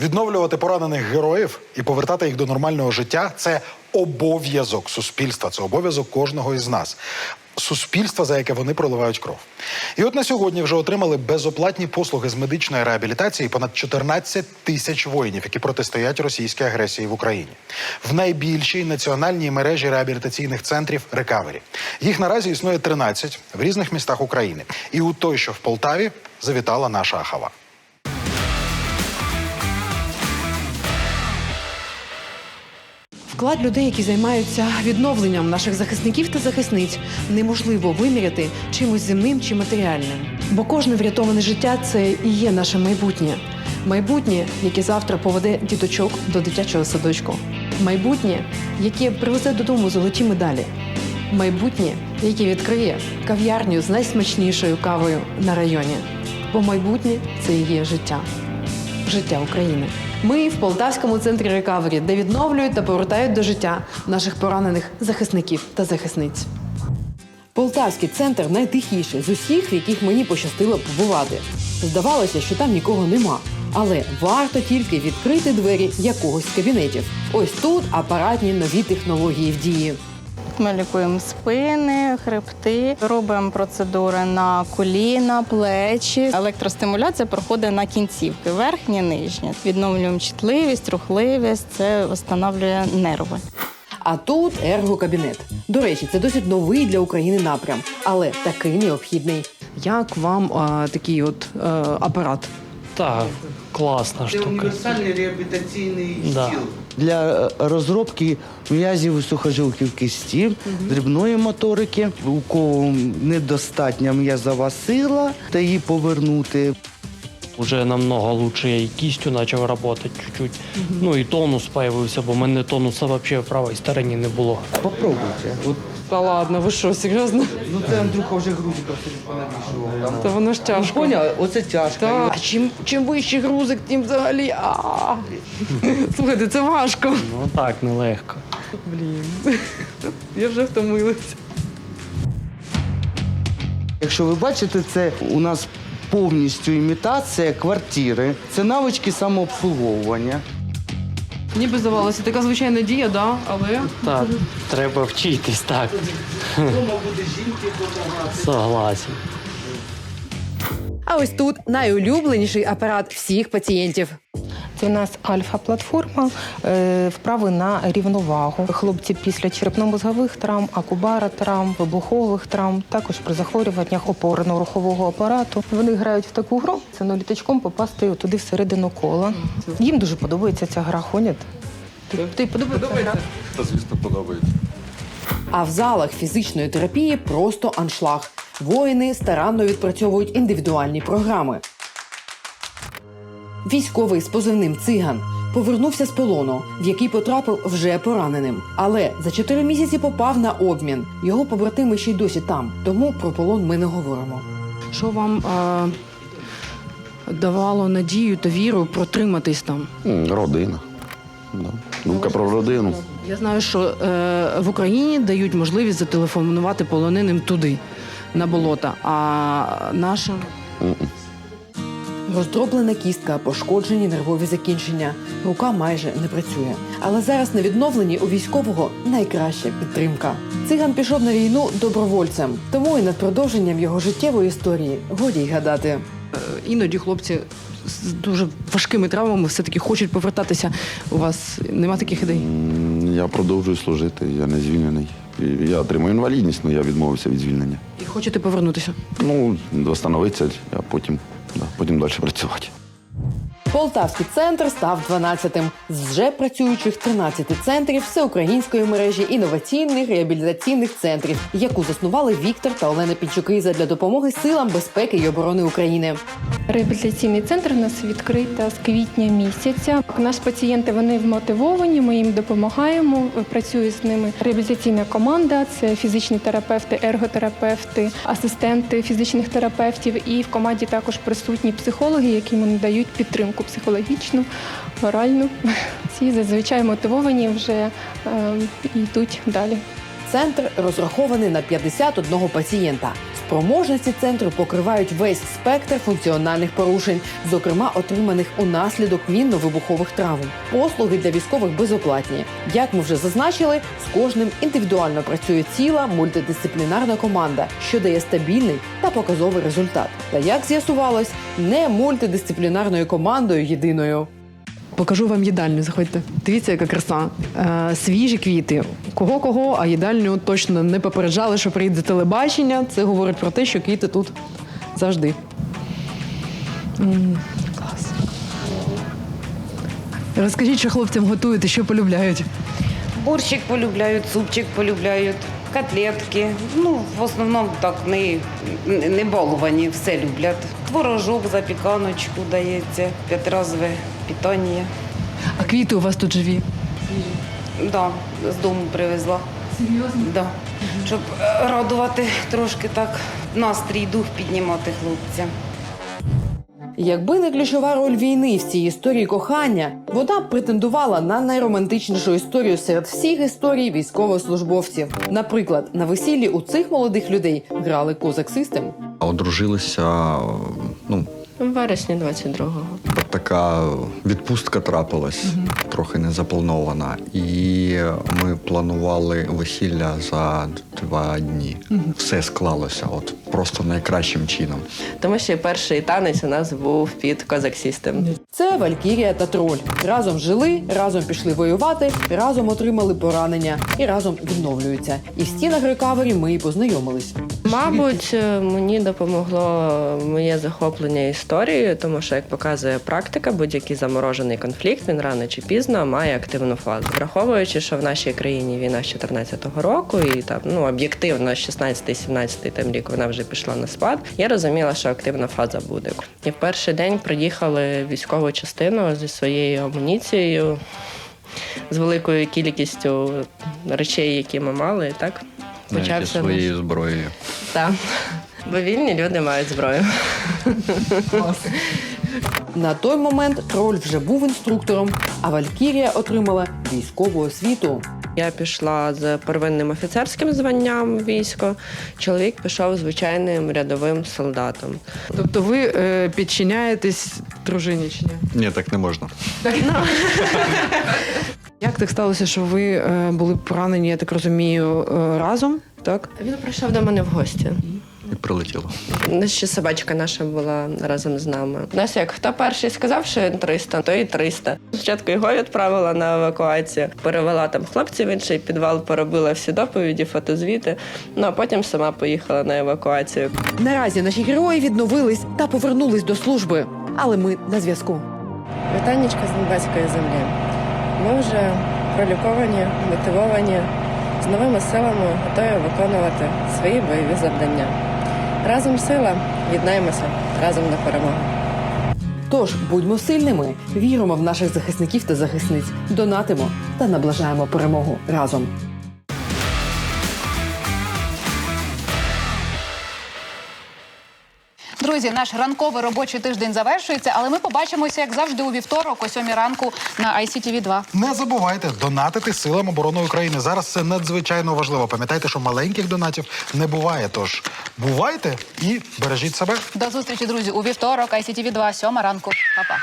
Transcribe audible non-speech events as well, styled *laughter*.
Відновлювати поранених героїв і повертати їх до нормального життя це обов'язок суспільства, це обов'язок кожного із нас. Суспільства, за яке вони проливають кров. І от на сьогодні вже отримали безоплатні послуги з медичної реабілітації понад 14 тисяч воїнів, які протистоять російській агресії в Україні. В найбільшій національній мережі реабілітаційних центрів Рекавері. Їх наразі існує 13 в різних містах України. І у той, що в Полтаві, завітала наша Ахава. Вклад людей, які займаються відновленням наших захисників та захисниць, неможливо виміряти чимось земним чи матеріальним. Бо кожне врятоване життя це і є наше майбутнє. Майбутнє, яке завтра поведе діточок до дитячого садочку. Майбутнє, яке привезе додому золоті медалі. Майбутнє, яке відкриє кав'ярню з найсмачнішою кавою на районі. Бо майбутнє це і є життя життя України. Ми в Полтавському центрі рекавері, де відновлюють та повертають до життя наших поранених захисників та захисниць. Полтавський центр найтихіший з усіх, в яких мені пощастило побувати. Здавалося, що там нікого нема. Але варто тільки відкрити двері якогось з кабінетів. Ось тут апаратні нові технології в дії. Ми лікуємо спини, хребти, робимо процедури на коліна, плечі. Електростимуляція проходить на кінцівки, верхні, нижні. Відновлюємо чутливість, рухливість, це встановлює нерви. А тут ергокабінет. До речі, це досить новий для України напрям, але такий необхідний. Як вам а, такий от а, апарат? Так, класна Це універсальний реабілітаційний Да. стіл. Для е, розробки м'язів сухожилків кисті, дрібної моторики, у кого недостатня м'язова сила, та її повернути. Уже намного лучше я і кістю почав працювати чуть-чуть. Ну і тонус появився, бо в мене тонуса взагалі в правій стороні не було. Попробуйте. От, Та ладно, ви що, серйозно? ну це Андрюха вже собі понавішував. Та воно ж тяжко. Поняв? Оце тяжко. Та, а чим, чим вищий грузик, тим взагалі. А. Слухайте, це важко. Ну так, нелегко. Блін. Я вже втомилася. Якщо ви бачите, це у нас повністю імітація квартири. Це навички самообслуговування. Ніби здавалося, така звичайна дія, да? але Так, треба вчитись, так. буде жінки Согласен. А ось тут найулюбленіший апарат всіх пацієнтів. У нас альфа-платформа, е, вправи на рівновагу. Хлопці після черепно-мозгових травм, акубара травм, вибухових травм, також при захворюваннях опорно-рухового апарату. Вони грають в таку гру, це ну, літачком попасти туди всередину кола. Їм дуже подобається ця гра. Ходять. Ти, подобається? Та звісно подобається. А в залах фізичної терапії просто аншлаг. Воїни старанно відпрацьовують індивідуальні програми. Військовий з позивним циган повернувся з полону, в який потрапив вже пораненим. Але за чотири місяці попав на обмін. Його побратими ще й досі там. Тому про полон ми не говоримо. Що вам давало надію та віру протриматись там? Родина. Да. Думка про родину. Я знаю, що е, в Україні дають можливість зателефонувати полоненим туди, на болота. А наша М-м. Роздроблена кістка, пошкоджені нервові закінчення. Рука майже не працює. Але зараз на відновленні у військового найкраща підтримка. Циган пішов на війну добровольцем, тому і над продовженням його життєвої історії годі й гадати. Е, Іноді хлопці з дуже важкими травмами все-таки хочуть повертатися. У вас нема таких ідей? Я продовжую служити, я не звільнений. Я отримую інвалідність, але я відмовився від звільнення. І хочете повернутися? Ну, встановитися, а потім, да, будемо далі працювати. Полтавський центр став 12-тим з вже працюючих 13 центрів всеукраїнської мережі інноваційних реабілітаційних центрів, яку заснували Віктор та Олена Пінчуки задля допомоги силам безпеки і оборони України. Реабілітаційний центр у нас відкрита з квітня місяця. Наші пацієнти вони вмотивовані. Ми їм допомагаємо. Працює з ними реабілітаційна команда. Це фізичні терапевти, ерготерапевти, асистенти фізичних терапевтів. І в команді також присутні психологи, які їм надають підтримку психологічну, моральну. Всі зазвичай мотивовані вже е, йдуть далі. Центр розрахований на 51 пацієнта. Спроможності центру покривають весь спектр функціональних порушень, зокрема отриманих унаслідок мінно-вибухових травм. Послуги для військових безоплатні. Як ми вже зазначили, з кожним індивідуально працює ціла мультидисциплінарна команда, що дає стабільний та показовий результат. Та як з'ясувалось, не мультидисциплінарною командою єдиною. Покажу вам їдальню. Заходьте. Дивіться, яка краса. Е, свіжі квіти. Кого кого, а їдальню точно не попереджали, що прийде телебачення. Це говорить про те, що квіти тут завжди. М, клас. Розкажіть, що хлопцям готуєте, що полюбляють. Борщик полюбляють, супчик полюбляють, котлетки. Ну, в основному так не, не баловані, все люблять. Творожок, запіканочку дається, п'ятразове питання. А квіти у вас тут живі. Да, з дому привезла. Серйозно? Да. Щоб е, радувати трошки так настрій, дух піднімати хлопцям. Якби не ключова роль війни в цій історії кохання, вона б претендувала на найромантичнішу історію серед всіх історій військовослужбовців. Наприклад, на весіллі у цих молодих людей грали козак систем. Одружилися, ну, В вересні 22-го. Така відпустка трапилась, трохи не запланована. І ми планували весілля за два дні. Все склалося, от просто найкращим чином. Тому що перший танець у нас був під Козак Сістем. Це Валькірія та Троль. Разом жили, разом пішли воювати, разом отримали поранення і разом відновлюються. І в стінах рекавері ми і познайомились. Мабуть, мені допомогло моє захоплення історією, тому що, як показує практика, будь-який заморожений конфлікт він рано чи пізно має активну фазу. Враховуючи, що в нашій країні війна з 14-го року, і там ну об'єктивно 16-17 там рік вона вже пішла на спад. Я розуміла, що активна фаза буде. І в перший день приїхали військову частину зі своєю амуніцією, з великою кількістю речей, які ми мали. Так почався наш- своєю зброєю. так. Бо вільні люди мають зброю. На той момент троль вже був інструктором, а Валькірія отримала військову освіту. Я пішла з первинним офіцерським званням в військо. Чоловік пішов звичайним рядовим солдатом. Тобто ви е, підчиняєтесь дружині чи ні? Ні, так не можна. *laughs* Як так сталося, що ви е, були поранені, я так розумію, е, разом? Так? Він прийшов до мене в гості. І прилетіло. У ще собачка наша була разом з нами. У нас як хто перший сказав, що він 300, то і 300. Спочатку його відправила на евакуацію, перевела там хлопців в інший підвал, поробила всі доповіді, фотозвіти. Ну а потім сама поїхала на евакуацію. Наразі наші герої відновились та повернулись до служби. Але ми на зв'язку. Вітаннячка з Донбаської землі. Ми вже проліковані, мотивовані, з новими силами готові виконувати свої бойові завдання. Разом сила, єднаємося разом до перемоги. Тож будьмо сильними, віримо в наших захисників та захисниць, донатимо та наближаємо перемогу разом. Друзі, наш ранковий робочий тиждень завершується, але ми побачимося, як завжди, у вівторок, о сьомій ранку на ICTV 2 Не забувайте донатити силам оборони України. Зараз це надзвичайно важливо. Пам'ятайте, що маленьких донатів не буває. Тож бувайте і бережіть себе. До зустрічі, друзі, у вівторок, ICTV 2 сьома ранку. Па-па.